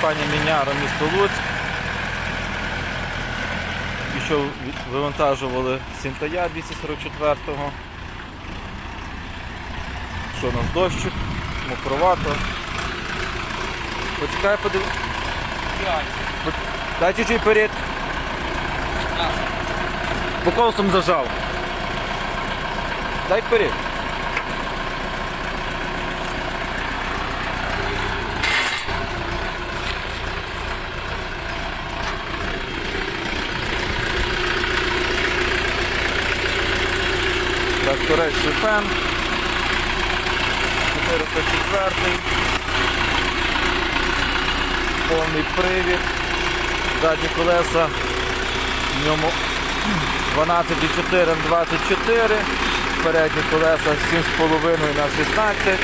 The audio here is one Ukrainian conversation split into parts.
компанія Міняра місто Луцьк. І що вивантажували Сінтая 244-го. Що у нас дощик, мокровато. Почекай, подив... Дай чуть-чуть вперед. По колесом зажав. Дай вперед. Тракторець Шифен. 404. Повний привід. Задні колеса. В ньому 12,4 на 24. Передні колеса 7,5 на 16.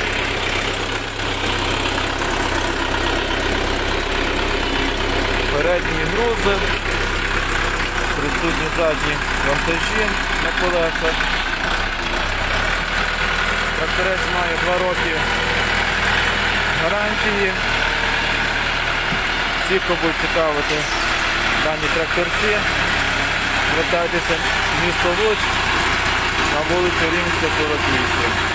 Передні грузи. Присутні задні вантажі на колесах. Тракторець має 2 роки гарантії. Всі, хто буде цікавити дані тракторці, звертайтеся в місто Луцьк на вулицю Рівнська 48.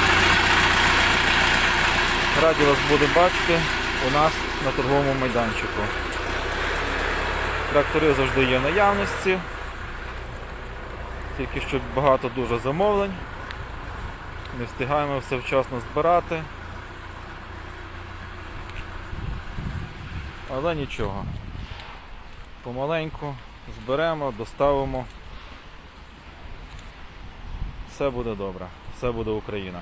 Раді вас буде бачити у нас на торговому майданчику. Трактори завжди є наявності. Тільки що багато дуже замовлень. Не встигаємо все вчасно збирати. Але нічого. Помаленьку зберемо, доставимо. Все буде добре. Все буде Україна.